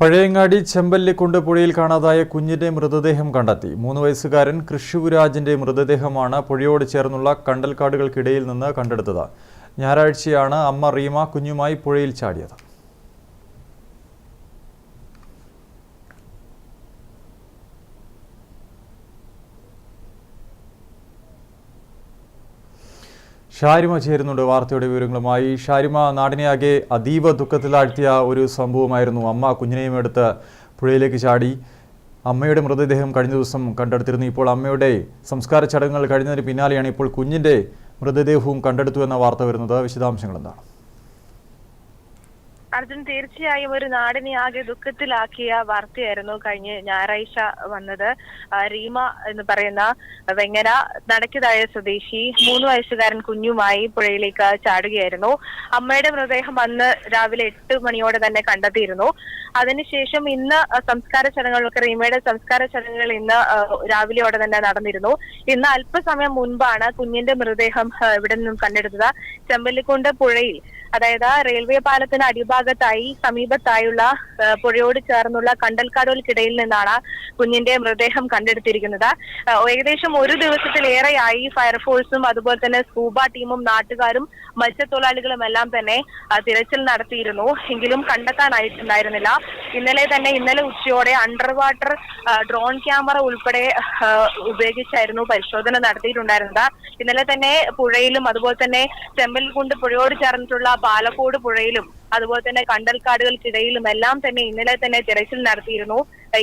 പഴയങ്ങാടി ചെമ്പല്ലിക്കുണ്ട് പുഴയിൽ കാണാതായ കുഞ്ഞിന്റെ മൃതദേഹം കണ്ടെത്തി. മൂന്ന് വയസ്സുകാരൻ കൃഷിവുരാജിന്റെ മൃതദേഹമാണ് പുഴയോട് ചേർന്നുള്ള കണ്ടൽക്കാടുകൾക്കിടയിൽ നിന്ന് കണ്ടെടുത്തത്. ഞായറാഴ്ചയാണ് അമ്മ റീമ കുഞ്ഞുമായി പുഴയിൽ ചാടിയത്. ഷാരിമ ചേരുന്നുണ്ട് വാർത്തയുടെ വിവരങ്ങളുമായി. ഷാരിമ നാടിനെയാകെ അതീവ ദുഃഖത്തിലാഴ്ത്തിയ ഒരു സംഭവമായിരുന്നു. അമ്മ കുഞ്ഞിനെയും എടുത്ത് പുഴയിലേക്ക് ചാടി. അമ്മയുടെ മൃതദേഹം കഴിഞ്ഞ ദിവസം കണ്ടെടുത്തിരുന്നു. ഇപ്പോൾ അമ്മയുടെ സംസ്കാര ചടങ്ങുകൾ കഴിഞ്ഞതിന് പിന്നാലെയാണ് ഇപ്പോൾ കുഞ്ഞിന്റെ മൃതദേഹവും കണ്ടെടുത്തു എന്ന വാർത്ത വരുന്നത്. വിശദാംശങ്ങൾ എന്താണ്? അർജുൻ തീർച്ചയായും ഒരു നാടിനെ ആകെ ദുഃഖത്തിലാക്കിയ വാർത്തയായിരുന്നു കഴിഞ്ഞ ഞായറാഴ്ച വന്നത്. റീമ എന്ന് പറയുന്ന വെങ്ങര നടക്കിതായ സ്വദേശി മൂന്ന് വയസ്സുകാരൻ കുഞ്ഞുമായി പുഴയിലേക്ക് ചാടുകയായിരുന്നു. അമ്മയുടെ മൃതദേഹം അന്ന് രാവിലെ എട്ട് മണിയോടെ തന്നെ കണ്ടെത്തിയിരുന്നു. അതിനുശേഷം ഇന്ന് സംസ്കാര ചടങ്ങുകൾക്ക് റീമയുടെ സംസ്കാര ചടങ്ങുകൾ ഇന്ന് രാവിലെയോടെ തന്നെ നടന്നിരുന്നു. ഇന്ന് അല്പസമയം മുൻപാണ് കുഞ്ഞിന്റെ മൃതദേഹം ഇവിടെ നിന്നും കണ്ടെടുത്തത്. ചെമ്പല്ലിക്കുണ്ട് പുഴയിൽ. അതായത് റെയിൽവേ പാലത്തിന് അടിഭാഗത്തായി സമീപത്തായുള്ള പുഴയോട് ചേർന്നുള്ള കണ്ടൽക്കാടുകൾക്കിടയിൽ നിന്നാണ് കുഞ്ഞിന്റെ മൃതദേഹം കണ്ടെടുത്തിരിക്കുന്നത്. ഏകദേശം ഒരു ദിവസത്തിലേറെയായി ഫയർഫോഴ്സും അതുപോലെ തന്നെ സ്കൂബ ടീമും നാട്ടുകാരും മത്സ്യത്തൊഴിലാളികളും എല്ലാം തന്നെ തിരച്ചിൽ നടത്തിയിരുന്നു. എങ്കിലും കണ്ടെത്താനായിട്ടുണ്ടായിരുന്നില്ല. ഇന്നലെ തന്നെ ഇന്നലെ ഉച്ചയോടെ അണ്ടർ വാട്ടർ ഡ്രോൺ ക്യാമറ ഉൾപ്പെടെ ഉപയോഗിച്ചായിരുന്നു പരിശോധന നടത്തിയിട്ടുണ്ടായിരുന്നത്. ഇന്നലെ തന്നെ പുഴയിലും അതുപോലെ തന്നെ ചെമ്പൽകുണ്ട് പുഴയോട് ചേർന്നിട്ടുള്ള പാലക്കോട് പുഴയിലും അതുപോലെ തന്നെ കണ്ടൽക്കാടുകൾക്കിടയിലും എല്ലാം തന്നെ ഇന്നലെ തന്നെ തിരച്ചിൽ നടത്തിയിരുന്നു.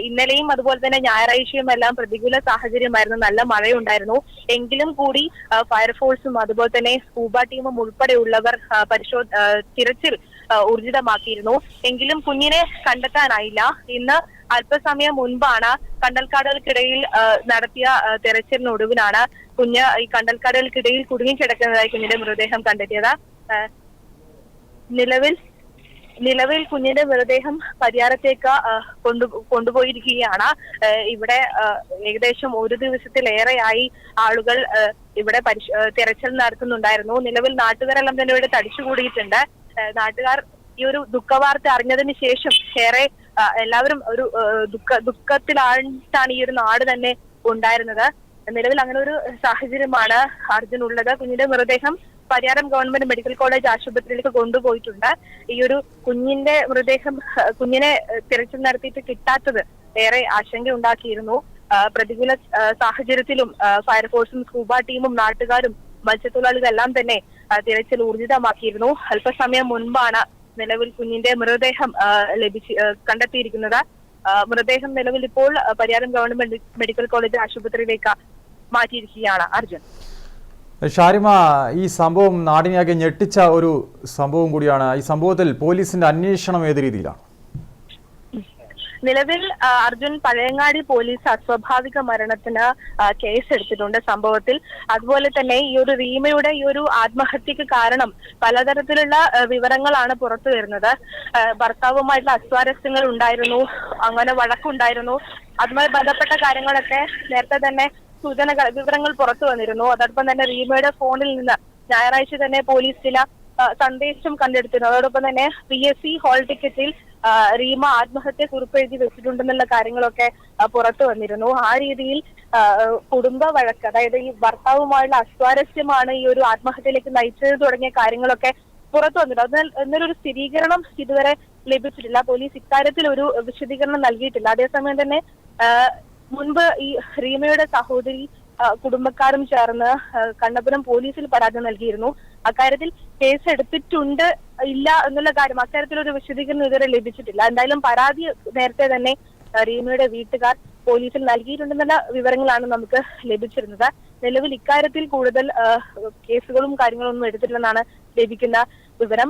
ഇന്നലെയും അതുപോലെ തന്നെ ഞായറാഴ്ചയും എല്ലാം പ്രതികൂല സാഹചര്യമായിരുന്നു. നല്ല മഴയുണ്ടായിരുന്നു. എങ്കിലും കൂടി ഫയർഫോഴ്സും അതുപോലെ തന്നെ സ്കൂബ ടീമും ഉൾപ്പെടെയുള്ളവർ പരിശോ തിരച്ചിൽ ഊർജിതമാക്കിയിരുന്നു. എങ്കിലും കുഞ്ഞിനെ കണ്ടെത്താനായില്ല. ഇന്ന് അല്പസമയം മുൻപാണ് കണ്ടൽക്കാടുകൾക്കിടയിൽ നടത്തിയ തെരച്ചിലിനൊടുവിലാണ് കുഞ്ഞ് ഈ കണ്ടൽക്കാടുകൾക്കിടയിൽ കുടുങ്ങിക്കിടക്കുന്നതായി കുഞ്ഞിന്റെ മൃതദേഹം കണ്ടെത്തിയത്. നിലവിൽ നിലവിൽ കുഞ്ഞിന്റെ മൃതദേഹം പരിയാരത്തേക്ക് കൊണ്ടു കൊണ്ടുപോയിരിക്കുകയാണ്. ഇവിടെ ഏകദേശം ഒരു ദിവസത്തിലേറെയായി ആളുകൾ ഇവിടെ പരിശ തിരച്ചിൽ നടത്തുന്നുണ്ടായിരുന്നു. നിലവിൽ നാട്ടുകാരെല്ലാം തന്നെ ഇവിടെ തടിച്ചുകൂടിയിട്ടുണ്ട്. നാട്ടുകാർ ഈ ഒരു ദുഃഖവാർത്ത അറിഞ്ഞതിന് ശേഷം ഏറെ എല്ലാവരും ഒരു ദുഃഖ ദുഃഖത്തിലായിട്ടാണ് ഈ ഒരു നാട് തന്നെ ഉണ്ടായിരുന്നത്. നിലവിൽ അങ്ങനെ ഒരു സാഹചര്യമാണ് അർജുൻ ഉള്ളത് കുഞ്ഞിന്റെ മൃതദേഹം പരിയാരം ഗവൺമെന്റ് മെഡിക്കൽ കോളേജ് ആശുപത്രിയിലേക്ക് കൊണ്ടുപോയിട്ടുണ്ട്. ഈ ഒരു കുഞ്ഞിന്റെ മൃതദേഹം കുഞ്ഞിനെ തിരച്ചിൽ നടത്തിയിട്ട് കിട്ടാത്തത് ഏറെ ആശങ്ക ഉണ്ടാക്കിയിരുന്നു. പ്രതികൂല സാഹചര്യത്തിലും ഫയർഫോഴ്സും സ്കൂബ ടീമും നാട്ടുകാരും മത്സ്യത്തൊഴിലാളികൾ എല്ലാം തന്നെ തിരച്ചിൽ ഊർജിതമാക്കിയിരുന്നു. അല്പസമയം മുൻപാണ് നിലവിൽ കുഞ്ഞിന്റെ മൃതദേഹം ലഭിച്ച് കണ്ടെത്തിയിരിക്കുന്നത്. മൃതദേഹം നിലവിൽ ഇപ്പോൾ പരിയാരം ഗവൺമെന്റ് മെഡിക്കൽ കോളേജ് ആശുപത്രിയിലേക്ക് മാറ്റിയിരിക്കുകയാണ് അർജുൻ. ഷാരിമ ഈ സംഭവം നാടിനെയാകെ ഞെട്ടിച്ച ഒരു സംഭവം കൂടിയാണ്. ഈ സംഭവത്തിൽ പോലീസിന്റെ അന്വേഷണം ഏത് രീതിയിലാണ്? നിലവിൽ അർജുൻ പഴയങ്ങാടി പോലീസ് അസ്വാഭാവിക മരണത്തിന് കേസെടുത്തിട്ടുണ്ട് സംഭവത്തിൽ. അതുപോലെ തന്നെ ഈ ഒരു റീമയുടെ ഈ ഒരു ആത്മഹത്യക്ക് കാരണം പലതരത്തിലുള്ള വിവരങ്ങളാണ് പുറത്തു വരുന്നത്. ഭർത്താവുമായിട്ടുള്ള അസ്വാരസ്യങ്ങൾ ഉണ്ടായിരുന്നു അങ്ങനെ വഴക്കുണ്ടായിരുന്നു. അതുമായി ബന്ധപ്പെട്ട കാര്യങ്ങളൊക്കെ നേരത്തെ തന്നെ സൂചനകൾ വിവരങ്ങൾ പുറത്തു വന്നിരുന്നു. അതോടൊപ്പം തന്നെ റീമയുടെ ഫോണിൽ നിന്ന് ഞായറാഴ്ച തന്നെ പോലീസ് ചില സന്ദേശം കണ്ടെടുത്തിരുന്നു. അതോടൊപ്പം തന്നെ പി എസ് സി ഹോൾ ടിക്കറ്റിൽ റീമ ആത്മഹത്യ കുറിപ്പെഴുതി വെച്ചിട്ടുണ്ടെന്നുള്ള കാര്യങ്ങളൊക്കെ പുറത്തു വന്നിരുന്നു. ആ രീതിയിൽ കുടുംബ വഴക്ക് അതായത് ഈ ഭർത്താവുമായുള്ള അസ്വാരസ്യമാണ് ഈ ഒരു ആത്മഹത്യയിലേക്ക് നയിച്ചത് തുടങ്ങിയ കാര്യങ്ങളൊക്കെ പുറത്തു വന്നിട്ടുണ്ട് അതിനാൽ എന്നൊരു സ്ഥിരീകരണം ഇതുവരെ ലഭിച്ചിട്ടില്ല. പോലീസ് ഇക്കാര്യത്തിൽ ഒരു വിശദീകരണം നൽകിയിട്ടില്ല. അതേസമയം തന്നെ മുൻപ് ഈ റീമയുടെ സഹോദരി കുടുംബക്കാരും ചേർന്ന് കണ്ണപുരം പോലീസിൽ പരാതി നൽകിയിരുന്നു. അക്കാര്യത്തിൽ കേസ് എടുത്തിട്ടുണ്ട് ഇല്ല എന്നുള്ള കാര്യം അക്കാര്യത്തിൽ ഒരു വിശദീകരണം ഇതുവരെ ലഭിച്ചിട്ടില്ല. എന്തായാലും പരാതി നേരത്തെ തന്നെ റീമയുടെ വീട്ടുകാർ പോലീസിൽ നൽകിയിട്ടുണ്ടെന്നുള്ള വിവരങ്ങളാണ് നമുക്ക് ലഭിച്ചിരുന്നത്. നിലവിൽ ഇക്കാര്യത്തിൽ കൂടുതൽ കേസുകളും കാര്യങ്ങളും ഒന്നും എടുത്തിട്ടില്ലെന്നാണ് ലഭിക്കുന്ന വിവരം.